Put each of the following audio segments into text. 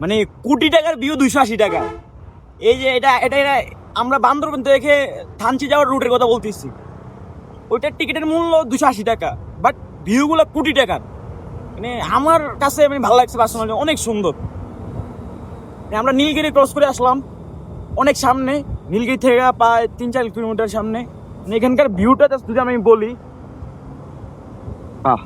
মানে কোটি টাকার ভিউ দুইশো আশি টাকা। এই যে এটা এটা এটা, আমরা বান্দরবন থেকে থানচি যাওয়ার রুটের কথা বলতেছি। ওইটার টিকিটের মূল্য দুশো আশি টাকা বাট ভিউগুলো কোটি টাকার। মানে আমার কাছে মানে ভালো লাগছে পার্সোনালি অনেক সুন্দর। মানে আমরা নীলগিরি ক্রস করে আসলাম, অনেক সামনে, নীলগিরি থেকে প্রায় তিন চার কিলোমিটার সামনে। মানে এখানকার ভিউটা যদি আমি বলি আহ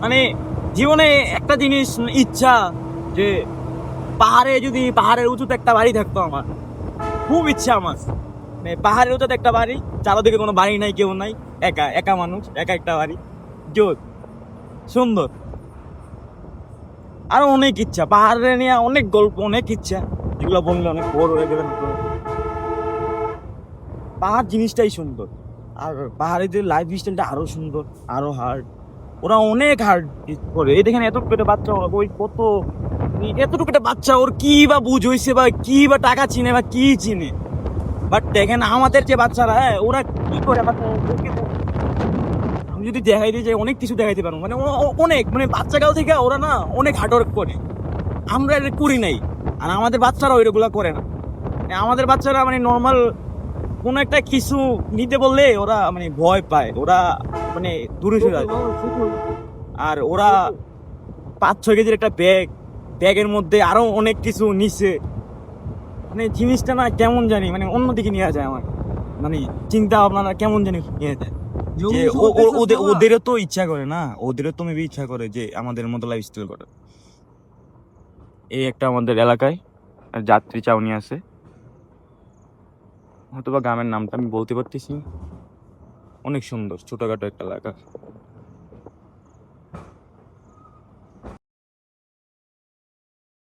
মানে জীবনে একটা জিনিস ইচ্ছা যে পাহাড়ে যদি পাহাড়ের উঁচুতে একটা বাড়ি থাকতো আমার। খুব ইচ্ছা আমার। মানে পাহাড়ের উঁচুতে একটা বাড়ি, চারোদিকে কোনো বাড়ি নাই, কেউ নাই, একা একা মানুষ, একা একটা বাড়ি। জোর। সুন্দর। আরও অনেক ইচ্ছা। পাহাড়ে নিয়ে অনেক গল্প, অনেক ইচ্ছা। যেগুলো বললে অনেক বড় হয়ে গেলে পাহাড় জিনিসটাই সুন্দর। আর পাহাড়িদের লাইফ স্টাইলটা আরও সুন্দর, আরও হার্ড ওরা অনেক হার্ড করে। এই দেখেন এত পেটে বাচ্চা ওই কত এতটুকু একটা বাচ্চা, ওর কি বা বুঝ হইছে বা কি বা টাকা চিনে বা কি চিনে। বাট দেখেন আমাদের যে বাচ্চারা হ্যাঁ ওরা কি করে বাচ্চা আমি যদি দেখাই দিই যে অনেক কিছু দেখাইতে পারব। মানে অনেক মানে বাচ্চাকাল থেকে ওরা না অনেক হার্ডওয়ার্ক করে। আমরা এটা করি নাই। আর আমাদের বাচ্চারা ওইগুলো করে না। মানে আমাদের বাচ্চারা মানে নর্মাল কোনো একটা কিছু নিতে বললে ওরা মানে ভয় পায়। ওরা মানে দূরে সরে যায়। আর ওরা পাঁচ ছয় কেজির একটা ব্যাগ ব্যাগের মধ্যে আরও অনেক কিছু নিচে মানে জিনিসটা না কেমন জানি মানে অন্যদিকে নিয়ে যায় আমার। মানে চিন্তা ভাবনা কেমন জানি নিয়ে যায়। যে ও- ও- ওদের ওদেরও তো ইচ্ছা করে না। ওদেরও তো মেবি ইচ্ছা করে যে আমাদের মতো লাইফ স্টাইল করে। এই একটা আমাদের এলাকায় যাত্রী চাউনি আছে। হয়তো বা গ্রামের নামটা আমি বলতে পারতেছি। অনেক সুন্দর ছোটোখাটো একটা এলাকা।